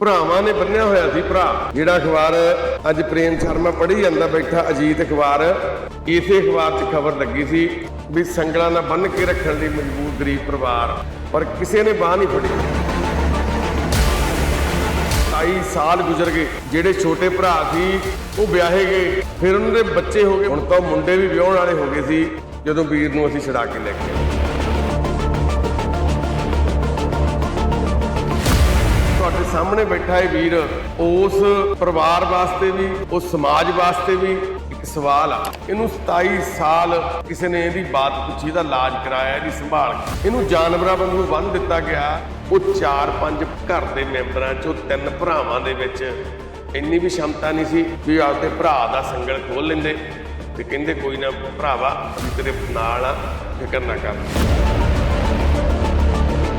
ਭਰਾਵਾਂ ਨੇ ਬੰਨਿਆ ਹੋਇਆ ਸੀ ਭਰਾ। ਜਿਹੜਾ ਅਖਬਾਰ ਅੱਜ ਪ੍ਰੇਮ ਸ਼ਰਮਾ ਪੜ੍ਹੀ ਜਾਂਦਾ ਬੈਠਾ, ਅਜੀਤ ਅਖਬਾਰ, ਇਸੇ ਅਖਬਾਰ 'ਚ ਖਬਰ ਲੱਗੀ ਸੀ ਵੀ ਸੰਗਲਾਂ ਨਾਲ ਬੰਨ੍ਹ ਕੇ ਰੱਖਣ ਲਈ ਮਜਬੂਰ ਗਰੀਬ ਪਰਿਵਾਰ, ਪਰ ਕਿਸੇ ਨੇ ਬਾਹ ਨਹੀਂ ਫੜੀ। 27 ਸਾਲ ਗੁਜ਼ਰ ਗਏ, ਜਿਹੜੇ ਛੋਟੇ ਭਰਾ ਸੀ, ਉਹ ਵਿਆਹੇ ਗਏ, ਫਿਰ ਉਹਨਾਂ ਦੇ ਬੱਚੇ ਹੋ ਗਏ। ਹੁਣ ਤਾਂ ਉਹ ਮੁੰਡੇ ਵੀ ਵਿਆਹਣ ਵਾਲੇ ਹੋ ਗਏ ਸੀ, ਜਦੋਂ ਵੀਰ ਨੂੰ ਅਸੀਂ ਛਡਾ ਕੇ ਲੈ ਕੇ ਸਾਹਮਣੇ ਬੈਠਾ ਇਹ ਵੀਰ, ਉਸ ਪਰਿਵਾਰ ਵਾਸਤੇ ਵੀ, ਉਸ ਸਮਾਜ ਵਾਸਤੇ ਵੀ ਇੱਕ ਸਵਾਲ ਆ। ਇਹਨੂੰ 27 ਸਾਲ ਕਿਸੇ ਨੇ ਇਹਦੀ ਬਾਤ ਪੁੱਛੀ ਦਾ ਇਲਾਜ ਕਰਾਇਆ, ਇਹਦੀ ਸੰਭਾਲ ਕੀਤੀ। ਇਹਨੂੰ ਜਾਨਵਰਾਂ ਵਾਂਗੂ ਬੰਨ ਦਿੱਤਾ ਗਿਆ। ਉਹ 4-5 ਘਰ ਦੇ ਮੈਂਬਰਾਂ ਚੋਂ ਤਿੰਨ ਭਰਾਵਾਂ ਦੇ ਵਿੱਚ ਇੰਨੀ ਵੀ ਸ਼ਮਤਾ ਨਹੀਂ ਸੀ ਵੀ ਆਪਦੇ ਭਰਾ ਦਾ ਸੰਗਲ ਖੋਲ ਲੈਂਦੇ ਤੇ ਕਹਿੰਦੇ ਕੋਈ ਨਾ ਭਰਾਵਾ, ਅਸੀਂ ਤੇਰੇ ਨਾਲ ਆ, ਫਿਕਰ ਨਾ ਕਰ।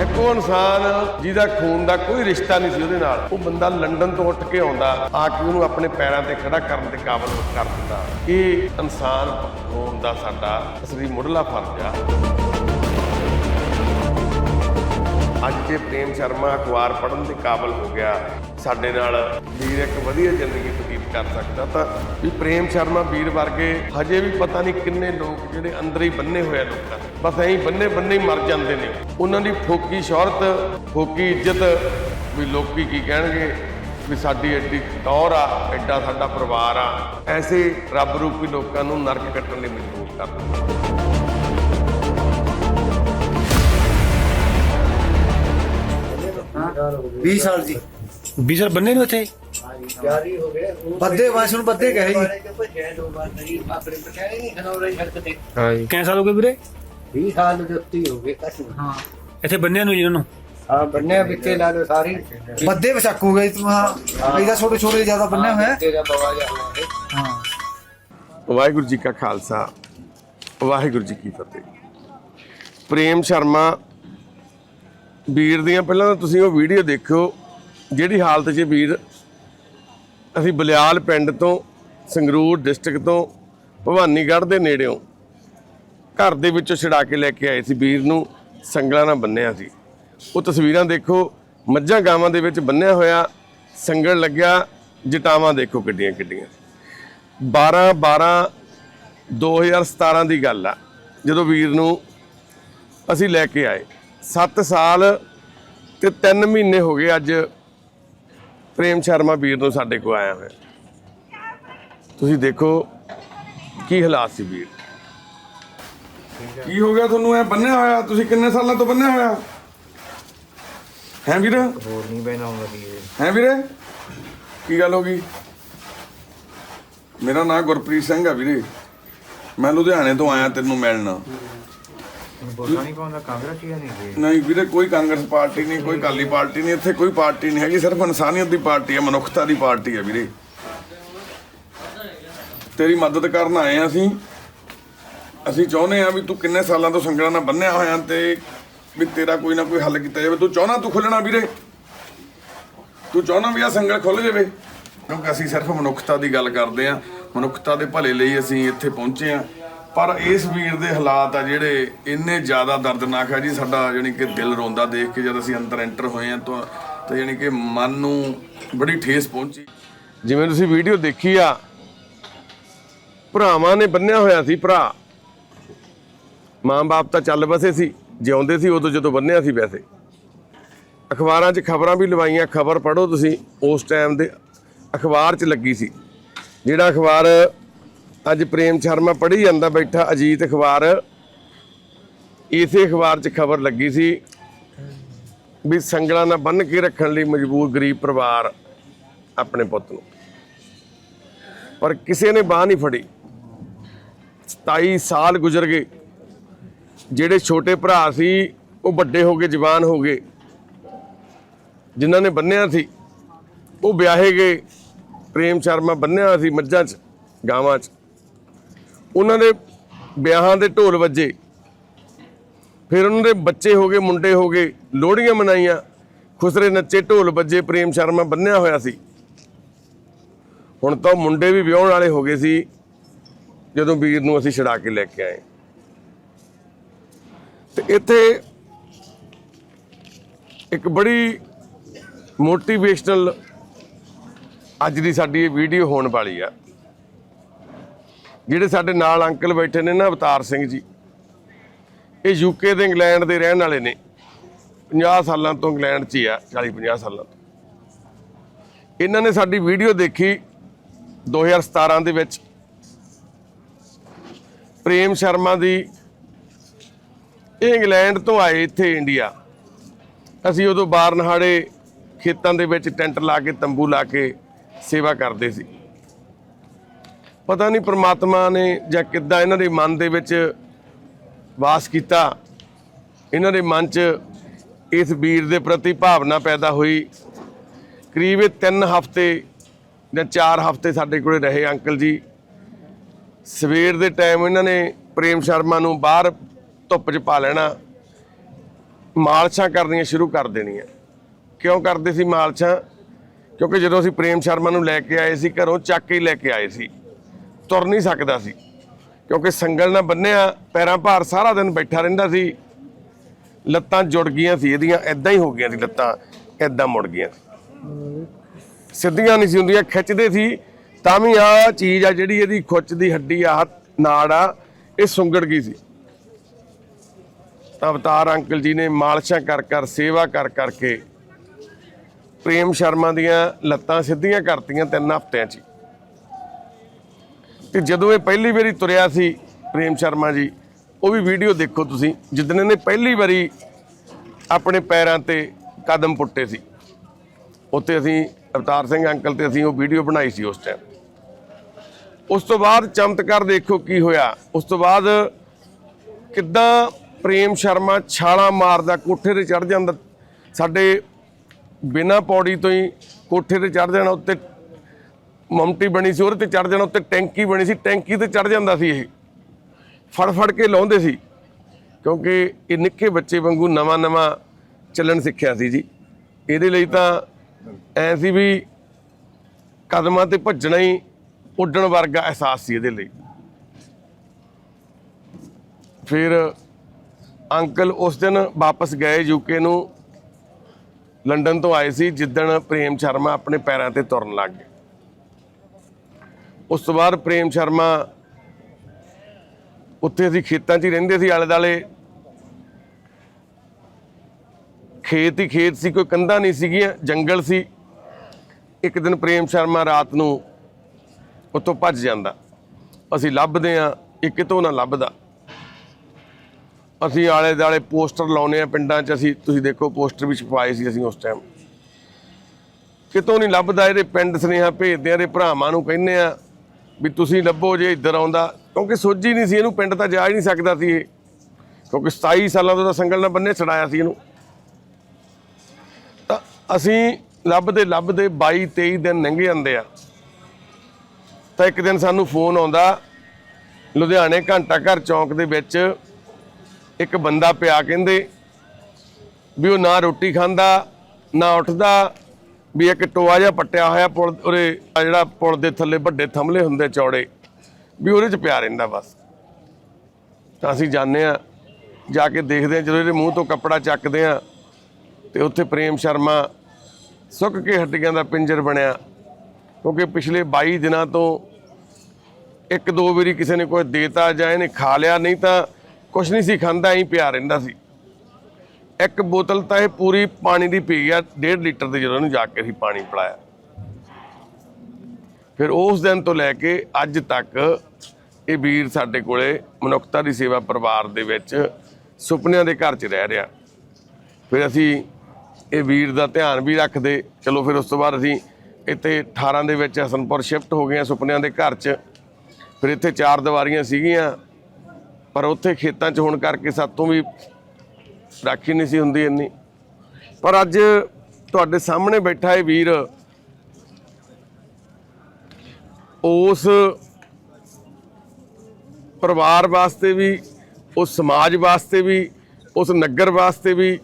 ਇੱਕ ਉਹ ਇਨਸਾਨ ਜਿਹਦਾ ਖੂਨ ਦਾ ਕੋਈ ਰਿਸ਼ਤਾ ਨਹੀਂ ਸੀ ਉਹਦੇ ਨਾਲ। ਉਹ ਬੰਦਾ ਲੰਡਨ ਤੋਂ ਉੱਠ ਕੇ ਆਉਂਦਾ, ਆ ਕੇ ਉਹਨੂੰ ਆਪਣੇ ਪੈਰਾਂ ਤੇ ਖੜਾ ਕਰਨ ਦੇ ਕਾਬਲ ਕਰ ਦਿੱਤਾ ਇਹ ਇਨਸਾਨ ਹੋਣ ਦਾ ਸਾਡਾ ਅਸਲੀ ਮੁੱਢਲਾ ਫਰਜ਼ ਆ। ਅੱਜ ਜੇ ਪ੍ਰੇਮ ਸ਼ਰਮਾ ਅਖਬਾਰ ਪੜ੍ਹਨ ਦੇ ਕਾਬਲ ਹੋ ਗਿਆ, ਸਾਡੇ ਨਾਲ ਵੀਰ ਇੱਕ ਵਧੀਆ ਜ਼ਿੰਦਗੀ ਕਰ ਸਕਦਾ। ਤਾਂ ਵੀ ਪ੍ਰੇਮ ਸ਼ਰਮਾ ਵੀਰ ਵਰਗੇ ਹਜੇ ਵੀ ਪਤਾ ਨਹੀਂ ਕਿੰਨੇ ਲੋਕ ਜਿਹੜੇ ਅੰਦਰ ਹੀ ਬੰਨੇ ਹੋਏ ਆ ਲੋਕਾਂ। ਬਸ ਐਂ ਬੰਨੇ ਬੰਨੇ ਹੀ ਮਰ ਜਾਂਦੇ ਨੇ। ਉਹਨਾਂ ਦੀ ਫੋਕੀ ਸ਼ੌਹਰਤ ਫੋਕੀ ਇੱਜ਼ਤ ਵੀ ਲੋਕੀ ਕੀ ਕਹਿਣਗੇ? ਵੀ ਸਾਡੀ ਐਡੀ ਟੌਰ ਆ ਐਡਾ ਸਾਡਾ ਪਰਿਵਾਰ ਆ। ਐਸੇ ਰੱਬ ਰੂਪੀ ਲੋਕਾਂ ਨੂੰ ਨਰਕ ਕੱਟਣ ਲਈ ਮਜਬੂਰ ਕਰ ਦਿੰਦੇ 20 ਸਾਲ ਜੀ। ਬੀਸਰ ਬੰਨੇ ਨੂੰ ਇੱਥੇ ਬੱਦੇ ਵਾਸ ਨੂੰ ਬੱਦੇ ਕਹੇ ਜੀ। ਕਿੰਨੇ ਸਾਲ ਹੋ ਗਏ ਵੀਰੇ? 20 ਸਾਲ ਦੇ ਉੱਤੇ ਹੀ ਹੋ ਗਏ ਕਸਮ ਹਾਂ। ਇੱਥੇ ਬੰਨਿਆਂ ਨੂੰ ਜਿਹਨਾਂ ਨੂੰ ਹਾਂ ਬੰਨਿਆ ਵਿੱਚੇ ਲਾ ਲਓ ਸਾਰੀ। ਬੱਦੇ ਵਸਕ ਹੋ ਗਏ ਤੁਮ ਹਾਂ। ਇਹਦਾ ਛੋਟੇ ਛੋਟੇ ਜ਼ਿਆਦਾ ਬੰਨਿਆ ਹੋਇਆ। ਹੈ। ਤੇਰਾ ਬਵਾ ਜਾ ਹਾਂ। ਵਾਹਿਗੁਰੂ ਜੀ ਕਾ ਖਾਲਸਾ ਵਾਹਿਗੁਰੂ ਜੀ ਕੀ ਫਤਿਹ। ਪ੍ਰੇਮ ਸ਼ਰਮਾ ਵੀਰ ਦੀਆਂ ਪਹਿਲਾਂ ਤਾਂ ਤੁਸੀਂ ਉਹ ਵੀਡੀਓ ਦੇਖਿਓ ਜਿਹੜੀ ਹਾਲਤ 'ਚ ਵੀਰ ਅਸੀਂ ਬਲਿਆਲ ਪਿੰਡ ਤੋਂ, ਸੰਗਰੂਰ ਡਿਸਟ੍ਰਿਕਟ ਤੋਂ, ਭਵਾਨੀਗੜ੍ਹ ਦੇ ਨੇੜਿਓਂ ਘਰ ਦੇ ਵਿੱਚੋਂ ਛਡਾ ਕੇ ਲੈ ਕੇ ਆਏ ਸੀ ਵੀਰ ਨੂੰ, ਸੰਗਲਾਂ ਨਾਲ ਬੰਨਿਆ ਸੀ। ਉਹ ਤਸਵੀਰਾਂ ਦੇਖੋ, ਮੱਝਾਂ ਗਾਵਾਂ ਦੇ ਵਿੱਚ ਬੰਨਿਆ ਹੋਇਆ, ਸੰਗਲ ਲੱਗਿਆ, ਜਟਾਵਾਂ ਦੇਖੋ ਕਿੱਡੀਆਂ ਕਿੱਡੀਆਂ। 12 12 2017 ਦੀ ਗੱਲ ਆ, ਜਦੋਂ ਵੀਰ ਨੂੰ ਅਸੀਂ ਲੈ ਕੇ ਆਏ। 7 ਸਾਲ ਤੇ 3 ਮਹੀਨੇ ਹੋ ਗਏ ਅੱਜ ਪ੍ਰੇਮ ਸ਼ਰਮਾ ਵੀਰ ਨੂੰ ਸਾਡੇ ਕੋਲ ਆਇਆ ਹੋਇਆ। ਤੁਸੀਂ ਦੇਖੋ ਕੀ ਹਾਲਾਤ ਸੀ ਵੀਰ। ਕੀ ਹੋ ਗਿਆ ਤੁਹਾਨੂੰ? ਐ ਬੰਨਿਆ ਹੋਇਆ? ਤੁਸੀਂ ਕਿੰਨੇ ਸਾਲਾਂ ਤੋਂ ਬੰਨਿਆ ਹੋਇਆ? ਹੈ ਵੀਰ? ਹੋਰ ਨਹੀਂ ਬਣਾਉਂਗਾ ਦੀ ਹੈ ਵੀਰੇ? ਕੀ ਗੱਲ ਹੋ ਗਈ? ਮੇਰਾ ਨਾਮ ਗੁਰਪ੍ਰੀਤ ਸਿੰਘ ਆ ਵੀਰੇ। ਮੈਂ ਲੁਧਿਆਣੇ ਤੋਂ ਆਇਆ ਤੈਨੂੰ ਮਿਲਣ। ਬੋਲਣਾ ਨਹੀਂ ਪਾਉਂਦਾ, ਕਾਂਗਰਸ ਹੀ ਨਹੀਂ ਗਏ ਨਹੀਂ ਵੀਰੇ, ਕੋਈ ਕਾਂਗਰਸ ਪਾਰਟੀ ਨਹੀਂ, ਕੋਈ ਕਾਲੀ ਪਾਰਟੀ ਨਹੀਂ, ਇੱਥੇ ਕੋਈ ਪਾਰਟੀ ਨਹੀਂ ਹੈਗੀ, ਸਿਰਫ ਇਨਸਾਨੀਅਤ ਦੀ ਪਾਰਟੀ ਹੈ, ਮਨੁੱਖਤਾ ਦੀ ਪਾਰਟੀ ਹੈ ਵੀਰੇ। ਤੇਰੀ ਮਦਦ ਕਰਨ ਆਏ ਹਾਂ ਅਸੀਂ। ਅਸੀਂ ਚਾਹੁੰਦੇ ਆ ਵੀ ਤੂੰ ਕਿੰਨੇ ਸਾਲਾਂ ਤੋਂ ਸੰਗਲਾਂ ਨਾਲ ਬੰਨਿਆ ਹੋਇਆ ਤੇ ਵੀ ਤੇਰਾ ਕੋਈ ਨਾ ਕੋਈ ਹੱਲ ਕੀਤਾ ਜਾਵੇ। ਤੂੰ ਚਾਹਣਾ ਤੂੰ ਖੁੱਲਣਾ ਵੀਰੇ। ਤੂੰ ਚਾਹਣਾ ਵੀ ਆ ਸੰਗਲ ਖੁੱਲ ਜਾਵੇ। ਕਿਉਂਕਿ ਅਸੀਂ ਸਿਰਫ ਮਨੁੱਖਤਾ ਦੀ ਗੱਲ ਕਰਦੇ ਆ ਮਨੁੱਖਤਾ ਦੇ ਭਲੇ ਲਈ ਅਸੀਂ ਇੱਥੇ ਪਹੁੰਚੇ ਆ ਪਰ ਇਸ ਵੀਰ ਦੇ ਹਾਲਾਤ ਆ ਜਿਹੜੇ ਇੰਨੇ ਜ਼ਿਆਦਾ ਦਰਦਨਾਕ ਆ ਜੀ, ਸਾਡਾ ਯਾਨੀ ਕਿ ਦਿਲ ਰੋਂਦਾ ਦੇਖ ਕੇ ਜਦ ਅਸੀਂ ਅੰਦਰ ਐਂਟਰ ਹੋਏ ਆ ਤਾਂ ਤਾਂ ਯਾਨੀ ਕਿ ਮਨ ਨੂੰ ਬੜੀ ਠੇਸ ਪਹੁੰਚੀ। ਜਿਵੇਂ ਤੁਸੀਂ ਵੀਡੀਓ ਦੇਖੀ ਆ, ਭਰਾਵਾਂ ਨੇ ਬੰਨਿਆ ਹੋਇਆ ਸੀ ਭਰਾ। ਮਾਂ-ਬਾਪ ਤਾਂ ਚੱਲ ਬਸੇ ਸੀ, ਜਿਉਂਦੇ ਸੀ ਉਦੋਂ ਜਦੋਂ ਬੰਨਿਆ ਸੀ ਵੈਸੇ। ਅਖਬਾਰਾਂ 'ਚ ਖਬਰਾਂ ਵੀ ਲਵਾਈਆਂ, ਖਬਰ ਪੜ੍ਹੋ ਤੁਸੀਂ, ਉਸ ਟਾਈਮ ਦੇ ਅਖਬਾਰ 'ਚ ਲੱਗੀ ਸੀ। ਜਿਹੜਾ ਅਖਬਾਰ ਅੱਜ ਪ੍ਰੇਮ ਸ਼ਰਮਾ ਪੜ੍ਹੀ ਜਾਂਦਾ ਬੈਠਾ ਅਜੀਤ ਅਖਬਾਰ। ਇਸੇ ਅਖਬਾਰ 'ਚ ਖਬਰ ਲੱਗੀ ਸੀ ਵੀ ਸੰਗਲਾਂ ਨਾਲ ਬੰਨ੍ਹ ਕੇ ਰੱਖਣ ਲਈ ਮਜਬੂਰ ਗਰੀਬ ਪਰਿਵਾਰ ਆਪਣੇ ਪੁੱਤ ਨੂੰ। ਪਰ ਕਿਸੇ ਨੇ ਬਾਹ ਨਹੀਂ ਫੜੀ। 27 ਸਾਲ ਗੁਜ਼ਰ ਗਏ। ਜਿਹੜੇ ਛੋਟੇ ਭਰਾ ਸੀ, ਉਹ ਵੱਡੇ ਹੋ ਗਏ, ਜਵਾਨ ਹੋ ਗਏ। ਜਿਨ੍ਹਾਂ ਨੇ ਬੰਨਿਆ ਸੀ, ਉਹ ਵਿਆਹੇ ਗਏ। ਪ੍ਰੇਮ ਸ਼ਰਮਾ ਬੰਨਿਆ ਸੀ ਮੱਝਾਂ 'ਚ, ਗਾਵਾਂ 'ਚ। ਉਹਨਾਂ ਦੇ ਵਿਆਹਾਂ ਦੇ ਢੋਲ ਵੱਜੇ। ਫਿਰ ਉਹਨਾਂ ਦੇ ਬੱਚੇ ਹੋ ਗਏ, ਮੁੰਡੇ ਹੋ ਗਏ, ਲੋਹੜੀਆਂ ਮਨਾਈਆਂ। ਖੁਸਰੇ ਨੱਚੇ, ਢੋਲ ਵੱਜੇ, ਪ੍ਰੇਮ ਸ਼ਰਮਾ ਬੰਨਿਆ ਹੋਇਆ ਸੀ। ਹੁਣ ਤਾਂ ਉਹ ਮੁੰਡੇ ਵੀ ਵਿਆਹਣ ਵਾਲੇ ਹੋ ਗਏ ਸੀ, ਜਦੋਂ ਵੀਰ ਨੂੰ ਅਸੀਂ ਛਡਾ ਕੇ ਲੈ ਕੇ ਆਏ। ਤੇ ਇੱਥੇ ਇੱਕ ਬੜੀ ਮੋਟੀਵੇਸ਼ਨਲ ਅੱਜ ਦੀ ਸਾਡੀ ਇਹ ਵੀਡੀਓ ਹੋਣ ਵਾਲੀ ਆ। ਜਿਹੜੇ ਸਾਡੇ ਨਾਲ ਅੰਕਲ ਬੈਠੇ ਨੇ ਨਾ ਅਵਤਾਰ ਸਿੰਘ ਜੀ, ਇਹ ਯੂਕੇ ਦੇ ਇੰਗਲੈਂਡ ਦੇ ਰਹਿਣ ਵਾਲੇ ਨੇ। 50 ਸਾਲਾਂ ਤੋਂ ਇੰਗਲੈਂਡ 'ਚ ਹੀ ਆ 40 50 ਸਾਲਾਂ ਤੋਂ। ਇਹਨਾਂ ਨੇ ਸਾਡੀ ਵੀਡੀਓ ਦੇਖੀ 2017 ਦੇ ਵਿੱਚ। ਪ੍ਰੇਮ ਸ਼ਰਮਾ ਦੀ, ਇਹ ਇੰਗਲੈਂਡ ਤੋਂ ਆਏ ਇੱਥੇ ਇੰਡੀਆ। ਅਸੀਂ ਉਦੋਂ ਬਾਰਨਹਾੜੇ ਖੇਤਾਂ ਦੇ ਵਿੱਚ ਟੈਂਟ ਲਾ ਕੇ, ਤੰਬੂ ਲਾ ਕੇ ਸੇਵਾ ਕਰਦੇ ਸੀ। ਪਤਾ ਨਹੀਂ ਪ੍ਰਮਾਤਮਾ ਨੇ ਜਾਂ ਕਿੱਦਾਂ ਇਹਨਾਂ ਦੇ ਮਨ ਦੇ ਵਿੱਚ ਵਾਸ ਕੀਤਾ। ਇਹਨਾਂ ਦੇ ਮਨ 'ਚ ਇਸ ਵੀਰ ਦੇ ਪ੍ਰਤੀ ਭਾਵਨਾ ਪੈਦਾ ਹੋਈ। ਕਰੀਬ 3 ਹਫ਼ਤੇ ਜਾਂ 4 ਹਫ਼ਤੇ ਸਾਡੇ ਕੋਲੇ ਰਹੇ ਅੰਕਲ ਜੀ। ਸਵੇਰ ਦੇ ਟਾਈਮ ਇਹਨਾਂ ਨੇ ਪ੍ਰੇਮ ਸ਼ਰਮਾ ਨੂੰ ਬਾਹਰ ਧੁੱਪ 'ਚ ਪਾ ਲੈਣਾ। ਮਾਲਸ਼ਾਂ ਕਰਨੀਆਂ ਸ਼ੁਰੂ ਕਰ ਦੇਣੀਆਂ। ਕਿਉਂ ਕਰਦੇ ਸੀ ਮਾਲਸ਼ਾਂ ਕਿਉਂਕਿ ਜਦੋਂ ਅਸੀਂ ਪ੍ਰੇਮ ਸ਼ਰਮਾ ਨੂੰ ਲੈ ਕੇ ਆਏ ਸੀ, ਘਰੋਂ ਚੱਕ ਕੇ ਹੀ ਲੈ ਕੇ ਆਏ ਸੀ। ਤੁਰ ਨਹੀਂ ਸਕਦਾ ਸੀ। ਕਿਉਂਕਿ ਸੰਗਲ ਨਾਲ ਬੰਨਿਆ, ਪੈਰਾਂ ਭਾਰ ਸਾਰਾ ਦਿਨ ਬੈਠਾ ਰਹਿੰਦਾ ਸੀ। ਲੱਤਾਂ ਜੁੜ ਗਈਆਂ ਸੀ, ਇਹਦੀਆਂ ਐਦਾਂ ਹੀ ਹੋ ਗਈਆਂ ਸੀ ਲੱਤਾਂ ਐਦਾਂ ਮੁੜ ਗਈਆਂ ਸਿੱਧੀਆਂ ਨਹੀਂ ਸੀ ਹੁੰਦੀਆਂ, ਖਿੱਚਦੇ ਸੀ। ਤਾਂ ਵੀ ਆ ਚੀਜ਼ ਆ ਜਿਹੜੀ ਇਹਦੀ ਖੁੱਚ ਦੀ ਹੱਡੀ ਆ ਨਾੜ ਆ, ਇਹ ਸੁੰਗੜ ਗਈ ਸੀ। ਤਾਂ ਅਵਤਾਰ ਅੰਕਲ ਜੀ ਨੇ ਮਾਲਸ਼ਾਂ ਕਰ ਕਰ, ਸੇਵਾ ਕਰ ਕਰਕੇ, ਪ੍ਰੇਮ ਸ਼ਰਮਾ ਦੀਆਂ ਲੱਤਾਂ ਸਿੱਧੀਆਂ ਕਰਤੀਆਂ ਤਿੰਨ ਹਫ਼ਤਿਆਂ 'ਚ ਤੇ ਜਦੋਂ ਇਹ ਪਹਿਲੀ ਵਾਰੀ ਤੁਰਿਆ ਸੀ ਪ੍ਰੇਮ ਸ਼ਰਮਾ ਜੀ, ਉਹ ਵੀ ਵੀਡੀਓ ਦੇਖੋ ਤੁਸੀਂ, ਜਿੱਦਣ ਇਹਨੇ ਪਹਿਲੀ ਵਾਰੀ ਆਪਣੇ ਪੈਰਾਂ ਤੇ ਕਦਮ ਪੁੱਟੇ ਸੀ। ਉੱਥੇ ਅਸੀਂ ਅਵਤਾਰ ਸਿੰਘ ਅੰਕਲ ਤੇ ਅਸੀਂ ਉਹ ਵੀਡੀਓ ਬਣਾਈ ਸੀ ਉਸ ਟਾਈਮ ਉਸ ਤੋਂ ਬਾਅਦ ਚਮਤਕਾਰ ਦੇਖੋ ਕੀ ਹੋਇਆ। ਉਸ ਤੋਂ ਬਾਅਦ ਕਿੱਦਾਂ ਪ੍ਰੇਮ ਸ਼ਰਮਾ ਛਾਲਾਂ ਮਾਰਦਾ, ਕੋਠੇ ਤੇ ਚੜ ਜਾਂਦਾ, ਸਾਡੇ ਬਿਨਾ ਪੌੜੀ ਤੋਂ ਹੀ ਕੋਠੇ ਤੇ ਚੜ ਜਾਣਾ, ਉੱਤੇ ਮਮਟੀ ਬਣੀ ਸੀ ਉਹਦੇ ਤੇ ਚੜ ਜਾਣਾ, ਉੱਤੇ ਟੈਂਕੀ ਬਣੀ ਸੀ, ਟੈਂਕੀ ਤੇ ਚੜ ਜਾਂਦਾ ਸੀ ਇਹ। ਫੜ ਫੜ ਕੇ ਲਾਉਂਦੇ ਸੀ, ਕਿਉਂਕਿ ਇਹ ਨਿੱਕੇ ਬੱਚੇ ਵਾਂਗੂ ਨਵਾਂ ਨਵਾਂ ਚੱਲਣ ਸਿੱਖਿਆ ਸੀ ਜੀ। ਇਹਦੇ ਲਈ ਤਾਂ ਐ ਸੀ ਵੀ ਕਦਮਾਂ ਤੇ ਭੱਜਣਾ ਹੀ ਉੱਡਣ ਵਰਗਾ ਅਹਿਸਾਸ ਸੀ ਇਹਦੇ ਲਈ। ਫਿਰ ਅੰਕਲ ਉਸ ਦਿਨ ਵਾਪਸ ਗਏ ਯੂਕੇ ਨੂੰ, ਲੰਡਨ ਤੋਂ ਆਏ ਸੀ, ਜਿੱਦਣ ਪ੍ਰੇਮ ਸ਼ਰਮਾ ਆਪਣੇ ਪੈਰਾਂ ਤੇ ਤੁਰਨ ਲੱਗ ਗਏ। ਉਸ ਤੋਂ ਬਾਅਦ ਪ੍ਰੇਮ ਸ਼ਰਮਾ ਉੱਥੇ ਅਸੀਂ ਖੇਤਾਂ 'ਚ ਹੀ ਰਹਿੰਦੇ ਸੀ ਆਲੇ ਦਾਲੇ ਖੇਤ ਹੀ ਖੇਤ ਸੀ, ਕੋਈ ਕੰਧਾਂ ਨਹੀਂ ਸੀਗੀਆਂ, ਜੰਗਲ ਸੀ। ਇੱਕ ਦਿਨ ਪ੍ਰੇਮ ਸ਼ਰਮਾ ਰਾਤ ਨੂੰ ਉੱਥੋਂ ਭੱਜ ਜਾਂਦਾ। ਅਸੀਂ ਲੱਭਦੇ ਆ ਇਹ ਕਿਤੋਂ ਨਾ ਲੱਭਦਾ। ਅਸੀਂ ਆਲੇ ਦਾਲੇ ਪੋਸਟਰ ਲਾਉਨੇ ਆ ਪਿੰਡਾਂ 'ਚ, ਅਸੀਂ, ਤੁਸੀਂ ਦੇਖੋ ਪੋਸਟਰ ਵੀ ਛਪਾਏ ਸੀ ਅਸੀਂ ਉਸ ਟਾਈਮ ਕਿਤੋਂ ਨਹੀਂ ਲੱਭਦਾ, ਇਹਦੇ ਪਿੰਡ ਸੁਨੇਹਾ ਭੇਜਦੇ ਆ ਇਹਦੇ ਭਰਾਵਾਂ ਨੂੰ ਕਹਿੰਦੇ ਆ ਵੀ ਤੁਸੀਂ ਲੱਭੋ ਜੇ ਇੱਧਰ ਆਉਂਦਾ, ਕਿਉਂਕਿ ਸੋਝੀ ਨਹੀਂ ਸੀ ਇਹਨੂੰ, ਪਿੰਡ ਤਾਂ ਜਾ ਹੀ ਨਹੀਂ ਸਕਦਾ ਸੀ ਇਹ। ਕਿਉਂਕਿ 27 ਸਾਲਾਂ ਤੋਂ ਤਾਂ ਸੰਗਲ ਨਾਲ ਬੰਨੇ ਛੜਾਇਆ ਸੀ ਇਹਨੂੰ। ਤਾਂ ਅਸੀਂ ਲੱਭਦੇ ਲੱਭਦੇ 22 23 ਦਿਨ ਲੰਘ ਜਾਂਦੇ ਆ। ਤਾਂ ਇੱਕ ਦਿਨ ਸਾਨੂੰ ਫੋਨ ਆਉਂਦਾ, ਲੁਧਿਆਣੇ ਘੰਟਾ ਘਰ ਚੌਂਕ ਦੇ ਵਿੱਚ ਇੱਕ ਬੰਦਾ ਪਿਆ, ਕਹਿੰਦੇ ਵੀ ਉਹ ਨਾ ਰੋਟੀ ਖਾਂਦਾ, ਨਾ ਉੱਠਦਾ ਵੀ ਇੱਕ ਟੋਆ ਜਿਹਾ ਪੱਟਿਆ ਹੋਇਆ ਪੁਲ ਉਹਦੇ ਆਹ ਜਿਹੜਾ ਪੁਲ ਦੇ ਥੱਲੇ ਵੱਡੇ ਥੰਮਲੇ ਹੁੰਦੇ ਚੌੜੇ, ਵੀ ਉਹਦੇ 'ਚ ਪਿਆ ਰਹਿੰਦਾ ਬਸ। ਤਾਂ ਅਸੀਂ ਜਾਂਦੇ ਆ ਜਾ ਕੇ ਦੇਖਦੇ ਆ ਜਦੋਂ ਇਹਦੇ ਮੂੰਹ ਤੋਂ ਕੱਪੜਾ ਚੱਕਦੇ ਆ ਤੇ ਉੱਥੇ ਪ੍ਰੇਮ ਸ਼ਰਮਾ ਸੁੱਕ ਕੇ ਹੱਡੀਆਂ ਦਾ ਪਿੰਜਰ ਬਣਿਆ। ਕਿਉਂਕਿ ਪਿਛਲੇ 22 ਦਿਨਾਂ ਤੋਂ ਇੱਕ ਦੋ ਵਾਰੀ ਕਿਸੇ ਨੇ ਕੋਈ ਦੇਤਾ ਜਾਂ ਇਹਨੇ ਖਾ ਲਿਆ, ਨਹੀਂ ਤਾਂ ਕੁਛ ਨਹੀਂ ਸੀ, ਖਾਂਦਾ ਐਂ ਪਿਆ ਰਹਿੰਦਾ ਸੀ। ਇੱਕ ਬੋਤਲ ਤਾਂ ਇਹ ਪੂਰੀ ਪਾਣੀ ਦੀ ਪੀ ਗਿਆ 1.5 ਲੀਟਰ ਦੇ ਜਦੋਂ ਇਹਨੂੰ ਜਾ ਕੇ ਅਸੀਂ ਪਾਣੀ ਪਿਲਾਇਆ। ਫਿਰ ਉਸ ਦਿਨ ਤੋਂ ਲੈ ਕੇ ਅੱਜ ਤੱਕ ਇਹ ਵੀਰ ਸਾਡੇ ਕੋਲੇ ਮਨੁੱਖਤਾ ਦੀ ਸੇਵਾ ਪਰਿਵਾਰ ਦੇ ਵਿੱਚ ਸੁਪਨਿਆਂ ਦੇ ਘਰ 'ਚ ਰਹਿ ਰਿਹਾ। ਫਿਰ ਅਸੀਂ ਇਹ ਵੀਰ ਦਾ ਧਿਆਨ ਵੀ ਰੱਖਦੇ, ਚਲੋ ਫਿਰ ਉਸ ਤੋਂ ਬਾਅਦ ਅਸੀਂ ਇੱਥੇ 18 ਦੇ ਵਿੱਚ ਹਸਨਪੁਰ ਸ਼ਿਫਟ ਹੋ ਗਏ ਸੁਪਨਿਆਂ ਦੇ ਘਰ 'ਚ। ਫਿਰ ਇੱਥੇ ਚਾਰ ਦੀਵਾਰੀਆਂ ਸੀਗੀਆਂ, ਪਰ ਉੱਥੇ ਖੇਤਾਂ 'ਚ ਹੋਣ ਕਰਕੇ ਸਾਤੋਂ ਵੀ ਰਾਖੀ ਨਹੀਂ ਸੀ ਹੁੰਦੀ ਇੰਨੀ। ਪਰ ਅੱਜ ਤੁਹਾਡੇ ਸਾਹਮਣੇ ਬੈਠਾ ਇਹ ਵੀਰ, ਉਸ ਪਰਿਵਾਰ ਵਾਸਤੇ ਵੀ, ਉਸ ਸਮਾਜ ਵਾਸਤੇ ਵੀ, ਉਸ ਨਗਰ ਵਾਸਤੇ ਵੀ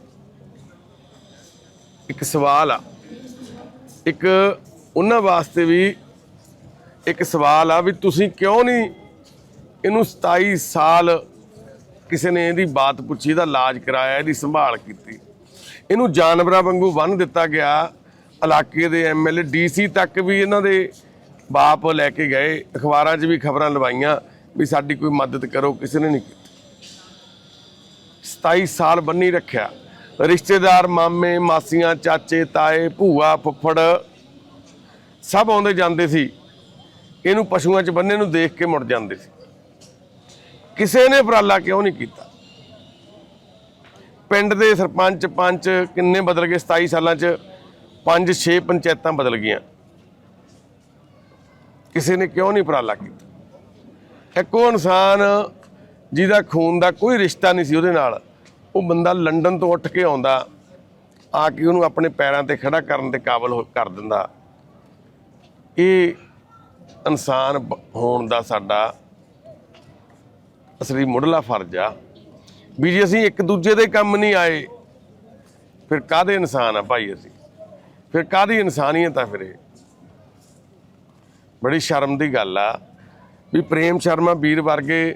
ਇੱਕ ਸਵਾਲ ਆ। ਇੱਕ ਉਹਨਾਂ ਵਾਸਤੇ ਵੀ ਇੱਕ ਸਵਾਲ ਆ ਵੀ ਤੁਸੀਂ ਕਿਉਂ ਨਹੀਂ ਇਹਨੂੰ 27 ਸਾਲ ਕਿਸੇ ਨੇ ਇਹਦੀ ਬਾਤ ਪੁੱਛੀ, ਇਹਦਾ ਇਲਾਜ ਕਰਾਇਆ, ਇਹਦੀ ਸੰਭਾਲ ਕੀਤੀ। ਇਹਨੂੰ ਜਾਨਵਰਾਂ ਵਾਂਗੂ ਬੰਨ ਦਿੱਤਾ ਗਿਆ। ਇਲਾਕੇ ਦੇ ਐਮਐਲਏ ਡੀਸੀ ਤੱਕ ਵੀ ਇਹਨਾਂ ਦੇ ਬਾਪ ਲੈ ਕੇ ਗਏ। ਅਖਬਾਰਾਂ 'ਚ ਵੀ ਖਬਰਾਂ ਲਵਾਈਆਂ ਵੀ ਸਾਡੀ ਕੋਈ ਮਦਦ ਕਰੋ, ਕਿਸੇ ਨੇ ਨਹੀਂ ਕੀਤੀ। 27 ਸਾਲ ਬੰਨੀ ਰੱਖਿਆ। ਰਿਸ਼ਤੇਦਾਰ, ਮਾਮੇ, ਮਾਸੀਆਂ, ਚਾਚੇ, ਤਾਏ, ਭੂਆ, ਫੁੱਫੜ ਸਭ ਆਉਂਦੇ ਜਾਂਦੇ ਸੀ। ਇਹਨੂੰ ਪਸ਼ੂਆਂ 'ਚ ਬੰਨੇ ਨੂੰ ਦੇਖ ਕੇ ਮੁੜ ਜਾਂਦੇ ਸੀ। ਕਿਸੇ ਨੇ ਉਪਰਾਲਾ ਕਿਉਂ ਨਹੀਂ ਕੀਤਾ? ਪਿੰਡ ਦੇ ਸਰਪੰਚ ਪੰਚ ਕਿੰਨੇ ਬਦਲ ਗਏ? 27 ਸਾਲਾਂ 'ਚ 5-6 ਪੰਚਾਇਤਾਂ ਬਦਲ ਗਈਆਂ। ਕਿਸੇ ਨੇ ਕਿਉਂ ਨਹੀਂ ਉਪਰਾਲਾ ਕੀਤਾ? ਇੱਕ ਉਹ ਇਨਸਾਨ ਜਿਹਦਾ ਖੂਨ ਦਾ ਕੋਈ ਰਿਸ਼ਤਾ ਨਹੀਂ ਸੀ ਉਹਦੇ ਨਾਲ। ਉਹ ਬੰਦਾ ਲੰਡਨ ਤੋਂ ਉੱਠ ਕੇ ਆਉਂਦਾ, ਆ ਕੇ ਉਹਨੂੰ ਆਪਣੇ ਪੈਰਾਂ ਤੇ ਖੜਾ ਕਰਨ ਦੇ ਕਾਬਲ ਹੋ- ਕਰ ਦਿੰਦਾ। ਇਹ ਇਨਸਾਨ ਬ- ਹੋਣ ਦਾ ਸਾਡਾ ਅਸਲੀ ਮੁੱਢਲਾ ਫਰਜ਼ ਆ ਵੀ ਜੇ ਅਸੀਂ ਇੱਕ ਦੂਜੇ ਦੇ ਕੰਮ ਨਹੀਂ ਆਏ, ਫਿਰ ਕਾਹਦੇ ਇਨਸਾਨ ਆ ਭਾਈ ਅਸੀਂ? ਫਿਰ ਕਾਹਦੀ ਇਨਸਾਨੀਅਤ ਆ ਫਿਰ ਇਹ? ਬੜੀ ਸ਼ਰਮ ਦੀ ਗੱਲ ਆ ਵੀ ਪ੍ਰੇਮ ਸ਼ਰਮਾ ਵੀਰ ਵਰਗੇ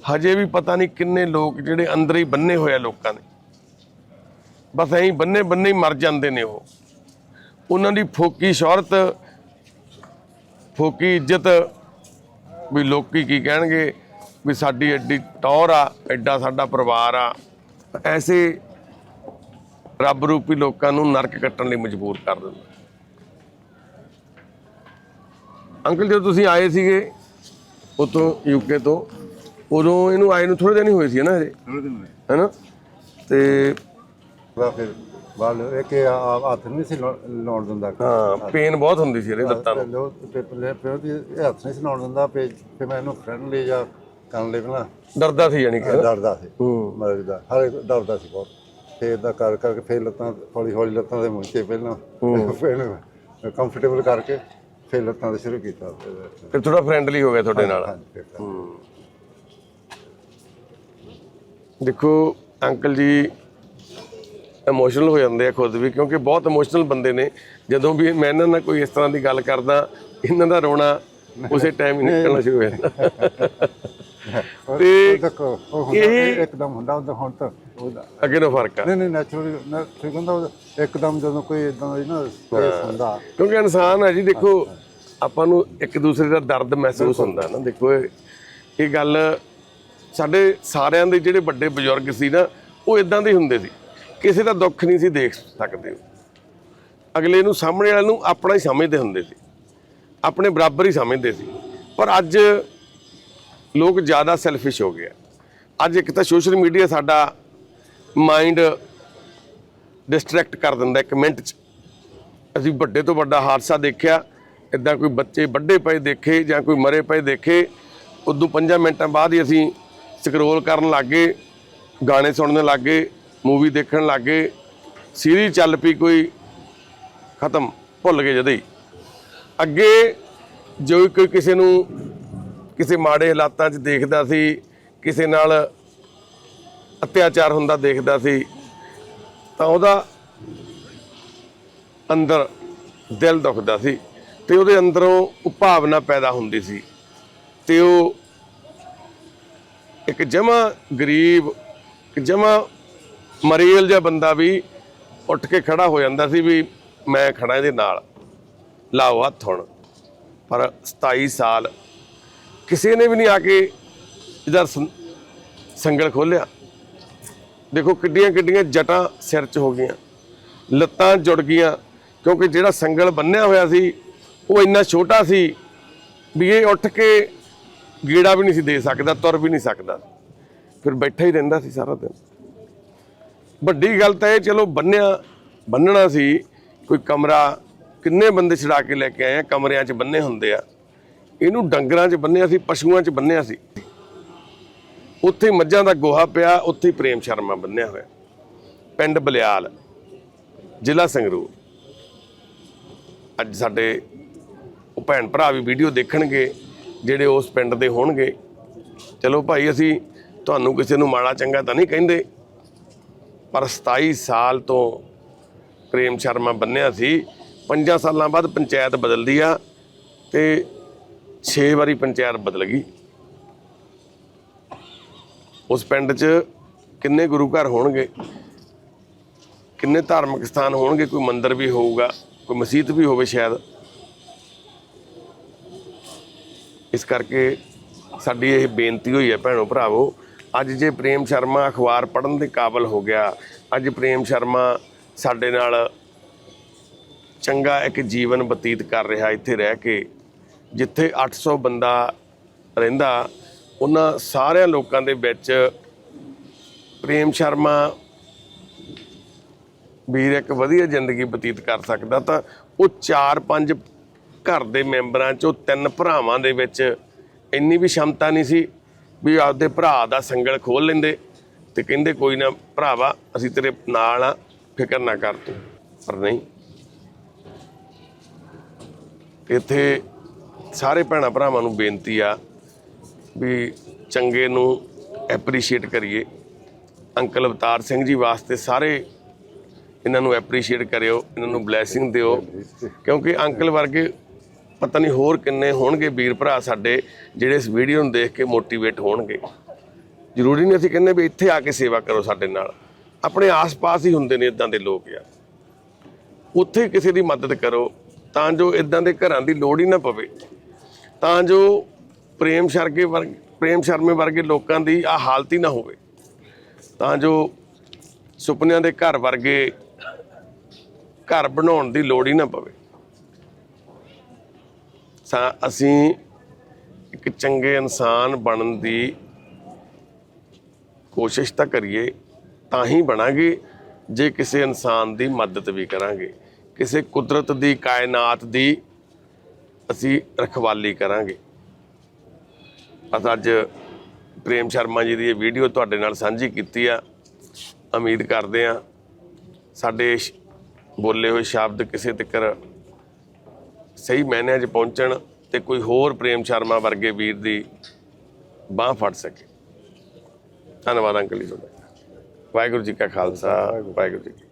ਹਜੇ ਵੀ ਪਤਾ ਨਹੀਂ ਕਿੰਨੇ ਲੋਕ ਜਿਹੜੇ ਅੰਦਰ ਹੀ ਬੰਨੇ ਹੋਏ ਆ ਲੋਕਾਂ ਦੇ। ਬਸ ਐਂ ਬੰਨੇ ਬੰਨੇ ਹੀ ਮਰ ਜਾਂਦੇ ਨੇ ਉਹ। ਉਹਨਾਂ ਦੀ ਫੋਕੀ ਸ਼ੌਹਰਤ, ਫੋਕੀ ਇੱਜ਼ਤ ਵੀ ਲੋਕੀ ਕੀ ਕਹਿਣਗੇ? ਵੀ ਸਾਡੀ ਐਡੀ ਟੌਰ ਆ ਐਡਾ ਸਾਡਾ ਪਰਿਵਾਰ ਆ ਐਸੇ ਰੱਬ ਰੂਪੀ ਲੋਕਾਂ ਨੂੰ ਨਰਕ ਕੱਟਣ ਲਈ ਮਜਬੂਰ ਕਰ ਦਿੰਦਾ। ਅੰਕਲ ਜਦੋਂ ਤੁਸੀਂ ਆਏ ਸੀਗੇ ਉਤੋਂ ਯੂਕੇ ਤੋਂ ਉਦੋਂ ਇਹਨੂੰ ਆਏ ਨੂੰ ਥੋੜੇ ਦਿਨ ਹੀ ਹੋਏ ਸੀ ਨਾ ਹਜੇ? ਹੈਨਾ ਤੇ ਵਾ ਫਿਰ ਬਾਲ ਇੱਕ ਹੱਥ ਨਹੀਂ ਸੀ ਲਾਉ- ਲਾਉਣ ਦਿੰਦਾ। ਹਾਂ ਪੇਨ ਬਹੁਤ ਹੁੰਦੀ ਸੀ ਇਹਦੇ ਲੱਤਾਂ ਨੂੰ। ਇਹ ਹੱਥ ਨਹੀਂ ਸੀ ਲਾਉਣ ਦਿੰਦਾ ਫਿਰ ਮੈਂ ਇਹਨੂੰ ਫਰੈਂਡਲੀ ਜਾਂ ਕਰਨ ਲਈ ਪਹਿਲਾਂ। ਡਰਦਾ ਸੀ ਯਾਨੀ ਕਿ। ਡਰਦਾ ਸੀ। ਹੂੰ। ਮਰਦ ਦਾ ਹਰ ਡਰਦਾ ਸੀ ਬਹੁਤ। ਫਿਰ ਇਦਾਂ ਕਰ ਕਰਕੇ ਫਿਰ ਲੱਤਾਂ ਹੌਲੀ ਹੌਲੀ ਲੱਤਾਂ ਦੇ ਮੁੰਚੇ ਪਹਿਲਾਂ। ਫਿਰ ਕੰਫਰਟੇਬਲ ਕਰਕੇ ਫਿਰ ਲੱਤਾਂ ਦੇ ਸ਼ੁਰੂ ਕੀਤਾ। ਫਿਰ- ਥੋੜਾ ਫਰੈਂਡਲੀ ਹੋ ਗਿਆ ਤੁਹਾਡੇ ਨਾਲ। ਦੇਖੋ ਅੰਕਲ ਜੀ ਇਮੋਸ਼ਨਲ ਹੋ ਜਾਂਦੇ ਆ ਖੁਦ ਵੀ ਕਿਉਂਕਿ ਬਹੁਤ ਇਮੋਸ਼ਨਲ ਬੰਦੇ ਨੇ। ਜਦੋਂ ਵੀ ਮੈਂ ਇਹਨਾਂ ਨਾਲ ਕੋਈ ਇਸ ਤਰ੍ਹਾਂ ਦੀ ਗੱਲ ਕਰਦਾ ਇਹਨਾਂ ਦਾ ਰੋਣਾ ਉਸੇ ਟਾਈਮ ਹੀ ਨਿਕਲਣਾ ਸ਼ੁਰੂ ਹੋ ਜਾਂਦਾ। ਤੇ ਉਹ ਹੁੰਦਾ ਇਹ- ਇੱਕਦਮ ਹੁੰਦਾ ਉਹਦਾ ਹੁਣ ਤਾਂ ਉਹਦਾ ਅੱਗੇ ਨੂੰ ਫ਼ਰਕ ਆ। ਨਹੀਂ ਨਹੀਂ ਨੈਚੁਰਲੀ ਠੀਕ ਹੁੰਦਾ ਇੱਕਦਮ ਜਦੋਂ ਕੋਈ ਇਦਾਂ ਦੀ ਨਾ ਸਪੇਸ ਹੁੰਦਾ। ਕਿਉਂਕਿ ਇਨਸਾਨ ਹੈ ਜੀ ਦੇਖੋ ਆਪਾਂ ਨੂੰ ਇੱਕ ਦੂਸਰੇ ਦਾ ਦਰਦ ਮਹਿਸੂਸ ਹੁੰਦਾ ਨਾ ਦੇਖੋ ਇਹ ਇਹ ਗੱਲ ਸਾਡੇ ਸਾਰਿਆਂ ਦੇ ਜਿਹੜੇ ਵੱਡੇ ਬਜ਼ੁਰਗ ਸੀ ਨਾ ਉਹ ਇਦਾਂ ਦੇ ਹੁੰਦੇ ਸੀ। ਕਿਸੇ ਦਾ ਦੁੱਖ ਨਹੀਂ ਸੀ ਦੇਖ ਸਕਦੇ ਅਗਲੇ ਨੂੰ ਸਾਹਮਣੇ ਵਾਲੇ ਨੂੰ ਆਪਣਾ ਹੀ ਸਮਝਦੇ ਹੁੰਦੇ ਸੀ। ਆਪਣੇ ਬਰਾਬਰ ਹੀ ਸਮਝਦੇ ਸੀ। ਪਰ ਅੱਜ ਲੋਕ ਜ਼ਿਆਦਾ ਸੈਲਫਿਸ਼ ਹੋ ਗਏ ਅੱਜ ਇੱਕ ਤਾਂ ਸੋਸ਼ਲ ਮੀਡੀਆ ਸਾਡਾ ਮਾਈਂਡ ਡਿਸਟਰੈਕਟ ਕਰ ਦਿੰਦਾ ਇੱਕ ਮਿੰਟ 'ਚ। ਅਸੀਂ ਵੱਡੇ ਤੋਂ ਵੱਡਾ ਹਾਦਸਾ ਦੇਖਿਆ ਇਦਾਂ ਕੋਈ ਬੱਚੇ ਵੱਡੇ ਪਏ ਦੇਖੇ ਜਾਂ ਕੋਈ ਮਰੇ ਪਏ ਦੇਖੇ, ਉਦੋਂ 5 ਮਿੰਟਾਂ ਬਾਅਦ ਹੀ ਅਸੀਂ ਸਕਰੋਲ ਕਰਨ ਲੱਗੇ, ਗਾਣੇ ਸੁਣਨ ਲੱਗੇ ਮੂਵੀ ਦੇਖਣ ਲੱਗੇ ਸੀਰੀਜ਼ ਚੱਲ ਪਈ ਕੋਈ, ਖਤਮ, ਭੁੱਲ ਗਏ ਜਦੇ ਹੀ। ਅੱਗੇ ਜੋ ਕੋਈ ਕਿਸੇ ਨੂੰ ਕਿਸੇ ਮਾੜੇ ਹਾਲਾਤਾਂ 'ਚ ਦੇਖਦਾ ਸੀ, ਕਿਸੇ ਨਾਲ ਅਤਿਆਚਾਰ ਹੁੰਦਾ ਦੇਖਦਾ ਸੀ, ਤਾਂ ਉਹਦਾ ਅੰਦਰ ਦਿਲ ਦੁਖਦਾ ਸੀ ਤੇ ਉਹਦੇ ਅੰਦਰੋਂ ਉਹ ਭਾਵਨਾ ਪੈਦਾ ਹੁੰਦੀ ਸੀ ਤੇ ਉਹ ਇੱਕ ਜਮਾ ਗਰੀਬ ਜਮਾ ਮਰੀਲ ਜਿਹਾ ਬੰਦਾ ਵੀ ਉੱਠ ਕੇ ਖੜਾ ਹੋ ਜਾਂਦਾ ਸੀ ਵੀ ਮੈਂ ਖੜਾ ਇਹਦੇ ਨਾਲ। ਲਾਓ ਹੱਥ ਹੁਣ, ਪਰ 27 ਸਾਲ ਕਿਸੇ ਨੇ ਵੀ ਨਹੀਂ ਆ ਕੇ ਇਹਦਾ ਸੰਗਲ ਖੋਲਿਆ ਦੇਖੋ ਕਿੱਡੀਆਂ ਕਿੱਡੀਆਂ ਜਟਾਂ ਸਿਰ 'ਚ ਹੋ ਗਈਆਂ, ਲੱਤਾਂ ਜੁੜ ਗਈਆਂ, ਕਿਉਂਕਿ ਜਿਹੜਾ ਸੰਗਲ ਬੰਨਿਆ ਹੋਇਆ ਸੀ, ਉਹ ਇੰਨਾ ਛੋਟਾ ਸੀ ਵੀ ਇਹ ਉੱਠ ਕੇ ਗੀੜਾ ਵੀ ਨਹੀਂ ਸੀ ਦੇ ਸਕਦਾ, ਤੁਰ ਵੀ ਨਹੀਂ ਸਕਦਾ। ਫਿਰ ਬੈਠਾ ਹੀ ਰਹਿੰਦਾ ਸੀ ਸਾਰਾ ਦਿਨ। ਵੱਡੀ ਗੱਲ ਤਾਂ ਇਹ ਚਲੋ ਬੰਨਿਆ, ਬੰਨਣਾ ਸੀ, ਕੋਈ ਕਮਰਾ ਕਿੰਨੇ ਬੰਦੇ ਛਡਾ ਕੇ ਲੈ ਕੇ ਆਏ ਆ, ਕਮਰਿਆਂ 'ਚ ਬੰਨੇ ਹੁੰਦੇ ਆ। ਇਹਨੂੰ ਡੰਗਰਾਂ 'ਚ ਬੰਨਿਆ ਸੀ, ਪਸ਼ੂਆਂ 'ਚ ਬੰਨਿਆ ਸੀ। ਉੱਥੇ ਮੱਝਾਂ ਦਾ ਗੋਹਾ ਪਿਆ, ਉੱਥੇ ਪ੍ਰੇਮ ਸ਼ਰਮਾ ਬੰਨਿਆ ਹੋਇਆ। ਪਿੰਡ ਬਲਿਆਲ, ਜ਼ਿਲ੍ਹਾ ਸੰਗਰੂਰ। ਅੱਜ ਸਾਡੇ ਉਹ ਭੈਣ ਭਰਾ ਵੀ ਵੀਡੀਓ ਦੇਖਣਗੇ, ਜਿਹੜੇ ਉਸ ਪਿੰਡ ਦੇ ਹੋਣਗੇ। ਚਲੋ ਭਾਈ, ਅਸੀਂ ਤੁਹਾਨੂੰ ਕਿਸੇ ਨੂੰ ਮਾੜਾ ਚੰਗਾ ਤਾਂ ਨਹੀਂ ਕਹਿੰਦੇ, ਪਰ 27 ਸਾਲ ਤੋਂ ਪ੍ਰੇਮ ਸ਼ਰਮਾ ਬੰਨਿਆ ਸੀ। 5 ਸਾਲਾਂ ਬਾਅਦ ਪੰਚਾਇਤ ਬਦਲਦੀ ਆ ਤੇ 6 ਵਾਰੀ ਪੰਚਾਇਤ ਬਦਲ ਗਈ। ਉਸ ਪਿੰਡ 'ਚ ਕਿੰਨੇ ਗੁਰੂ ਘਰ ਹੋਣਗੇ? ਕਿੰਨੇ ਧਾਰਮਿਕ ਸਥਾਨ ਹੋਣਗੇ? ਕੋਈ ਮੰਦਿਰ ਵੀ ਹੋਊਗਾ, ਕੋਈ ਮਸਜਿਦ ਵੀ ਹੋਵੇ ਸ਼ਾਇਦ। ਇਸ ਕਰਕੇ ਸਾਡੀ ਇਹ ਬੇਨਤੀ ਹੋਈ ਹੈ ਭੈਣੋ ਭਰਾਵੋ, ਅੱਜ ਜੇ ਪ੍ਰੇਮ ਸ਼ਰਮਾ ਅਖਬਾਰ ਪੜ੍ਹਨ ਦੇ ਕਾਬਲ ਹੋ ਗਿਆ, ਅੱਜ ਪ੍ਰੇਮ ਸ਼ਰਮਾ ਸਾਡੇ ਨਾਲ ਚੰਗਾ ਇੱਕ ਜੀਵਨ ਬਤੀਤ ਕਰ ਰਿਹਾ ਇੱਥੇ ਰਹਿ ਕੇ ਜਿੱਥੇ 800 ਬੰਦਾ ਰਹਿੰਦਾ, ਉਹਨਾਂ ਸਾਰਿਆਂ ਲੋਕਾਂ ਦੇ ਵਿੱਚ ਪ੍ਰੇਮ ਸ਼ਰਮਾ ਵੀਰ ਇੱਕ ਵਧੀਆ ਜ਼ਿੰਦਗੀ ਬਤੀਤ ਕਰ ਸਕਦਾ ਤਾਂ ਉਹ 4-5 ਘਰ ਦੇ ਮੈਂਬਰਾਂ ਚੋਂ ਤਿੰਨ ਭਰਾਵਾਂ ਦੇ ਵਿੱਚ ਇੰਨੀ ਵੀ ਸ਼ਮਤਾ ਨਹੀਂ ਸੀ ਵੀ ਆਪਦੇ ਭਰਾ ਦਾ ਸੰਗਲ ਖੋਲ ਲੈਂਦੇ ਤੇ ਕਹਿੰਦੇ, ਕੋਈ ਨਾ ਭਰਾਵਾ, ਅਸੀਂ ਤੇਰੇ ਨਾਲ ਆ, ਫਿਕਰ ਨਾ ਕਰ ਤੂੰ। ਪਰ ਨਹੀਂ। ਇੱਥੇ ਸਾਰੇ ਭੈਣਾਂ ਭਰਾਵਾਂ ਨੂੰ ਬੇਨਤੀ ਆ ਵੀ ਚੰਗੇ ਨੂੰ ਐਪਰੀਸ਼ੀਏਟ ਕਰੀਏ। ਅੰਕਲ ਅਵਤਾਰ ਸਿੰਘ ਜੀ ਵਾਸਤੇ ਸਾਰੇ ਇਹਨਾਂ ਨੂੰ ਐਪਰੀਸ਼ੀਏਟ ਕਰਿਓ, ਇਹਨਾਂ ਨੂੰ ਬਲੇਸਿੰਗ ਦਿਓ। ਕਿਉਂਕਿ ਅੰਕਲ ਵਰਗੇ ਪਤਾ ਨਹੀਂ ਹੋਰ ਕਿੰਨੇ ਹੋਣਗੇ ਵੀਰ ਭਰਾ ਸਾਡੇ, ਜਿਹੜੇ ਇਸ ਵੀਡੀਓ ਨੂੰ ਦੇਖ ਕੇ ਮੋਟੀਵੇਟ ਹੋਣਗੇ। ਜ਼ਰੂਰੀ ਨਹੀਂ ਅਸੀਂ ਕਹਿੰਦੇ ਵੀ ਇੱਥੇ ਆ ਕੇ ਸੇਵਾ ਕਰੋ ਸਾਡੇ ਨਾਲ। ਆਪਣੇ ਆਸ-ਪਾਸ ਹੀ ਹੁੰਦੇ ਨੇ ਇਦਾਂ ਦੇ ਲੋਕ ਯਾਰ। ਉੱਥੇ ਕਿਸੇ ਦੀ ਮਦਦ ਕਰੋ, ਤਾਂ ਜੋ ਇਦਾਂ ਦੇ ਘਰਾਂ ਦੀ ਲੋੜ ਹੀ ਨਾ ਪਵੇ। ਤਾਂ ਜੋ ਪ੍ਰੇਮ ਸ਼ਰਗੇ ਵਰਗੇ ਪ੍ਰੇਮ ਸ਼ਰਮੇ ਵਰਗੇ ਲੋਕਾਂ ਦੀ ਆ ਹਾਲਤ ਹੀ ਨਾ ਹੋਵੇ। ਤਾਂ ਜੋ ਸੁਪਨਿਆਂ ਦੇ ਘਰ ਵਰਗੇ ਘਰ ਬਣਾਉਣ ਦੀ ਲੋੜ ਹੀ ਨਾ ਪਵੇ। ਸਾ ਅਸੀਂ ਇੱਕ ਚੰਗੇ ਇਨਸਾਨ ਬਣਨ ਦੀ ਕੋਸ਼ਿਸ਼ ਤਾਂ ਕਰੀਏ, ਤਾਂ ਹੀ ਬਣਾਂਗੇ, ਜੇ ਕਿਸੇ ਇਨਸਾਨ ਦੀ ਮਦਦ ਵੀ ਕਰਾਂਗੇ। ਕਿਸੇ ਕੁਦਰਤ ਦੀ, ਕਾਇਨਾਤ ਦੀ ਅਸੀਂ ਰਖਵਾਲੀ ਕਰਾਂਗੇ। ਅਸਾਂ ਅੱਜ ਪ੍ਰੇਮ ਸ਼ਰਮਾ ਜੀ ਦੀ ਇਹ ਵੀਡੀਓ ਤੁਹਾਡੇ ਨਾਲ ਸਾਂਝੀ ਕੀਤੀ ਆ। ਉਮੀਦ ਕਰਦੇ ਆ ਸਾਡੇ ਬੋਲੇ ਹੋਏ ਸ਼ਬਦ ਕਿਸੇ ਤੱਕ ਸਹੀ ਮਾਇਨਿਆਂ 'ਚ ਪਹੁੰਚਣ ਤੇ ਕੋਈ ਹੋਰ ਪ੍ਰੇਮ ਸ਼ਰਮਾ ਵਰਗੇ ਵੀਰ ਦੀ ਬਾਹ ਫੜ ਸਕੇ। ਧੰਨਵਾਦ ਅੰਕਲ ਜੀ ਤੁਹਾਡਾ। ਵਾਹਿਗੁਰੂ ਜੀ ਕਾ ਖਾਲਸਾ, ਵਾਹਿਗੁਰੂ ਜੀ